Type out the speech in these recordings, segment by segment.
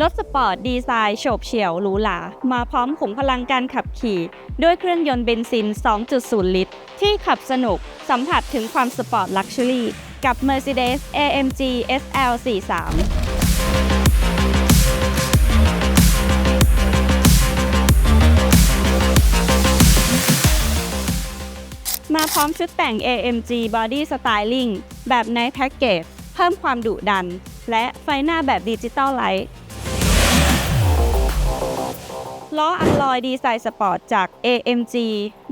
รถสปอร์ตดีไซน์โฉบเฉี่ยวหรูหรามาพร้อมขุมพลังการขับขี่ ด้วยเครื่องยนต์เบนซิน 2.0 ลิตร ที่ขับสนุกสัมผัสถึงความสปอร์ตลักชัวรี่กับ Mercedes AMG SL 43 มาพร้อมชุดแต่ง AMG Body Styling แบบ Night Package เพิ่มความดุดัน และไฟหน้าแบบดิจิตอลไลท์ ล้ออัลลอยดีไซน์สปอร์ตจาก AMG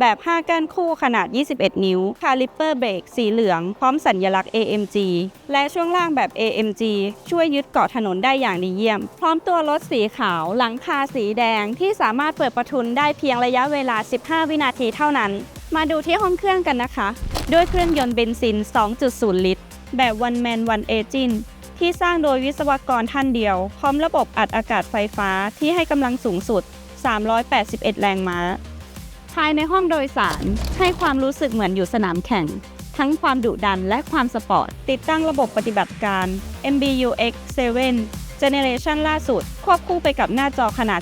แบบ 5 ก้านคู่ขนาด 21 นิ้ว คาลิปเปอร์เบรกสีเหลือง พร้อมสัญลักษณ์ AMG และช่วงล่างแบบ AMG ช่วยยึดเกาะถนนได้อย่างดีเยี่ยม พร้อมตัวรถสีขาว หลังคาสีแดงที่สามารถเปิดประทุนได้เพียงระยะเวลา 15 วินาทีเท่านั้น มาดูที่ห้องเครื่องกันนะคะ ด้วยเครื่องยนต์เบนซิน 2.0 ลิตร แบบ One Man One Engine ที่สร้างโดยวิศวกรท่านเดียว พร้อมระบบอัดอากาศไฟฟ้าที่ให้กำลังสูงสุด 381 แรงม้า ภายในห้องโดยสาร ให้ความรู้สึกเหมือนอยู่สนามแข่ง ทั้งความดุดันและความสปอร์ต ติดตั้งระบบปฏิบัติการ MBUX 7 Generation ล่าสุด ควบคู่ไปกับหน้าจอขนาด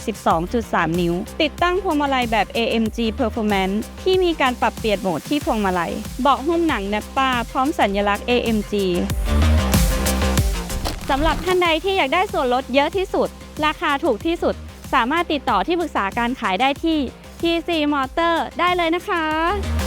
12.3 นิ้ว ติดตั้งพวงมาลัยแบบ AMG Performance ที่มีการปรับเปลี่ยนโหมดที่พวงมาลัย เบาะหุ้มหนังแนปป้า พร้อมสัญลักษณ์ AMG สำหรับท่านใดที่อยากได้ส่วนลดเยอะที่สุด ราคาถูกที่สุด สามารถติดต่อที่ปรึกษาการขายได้ที่ TC Motor ได้เลยนะคะ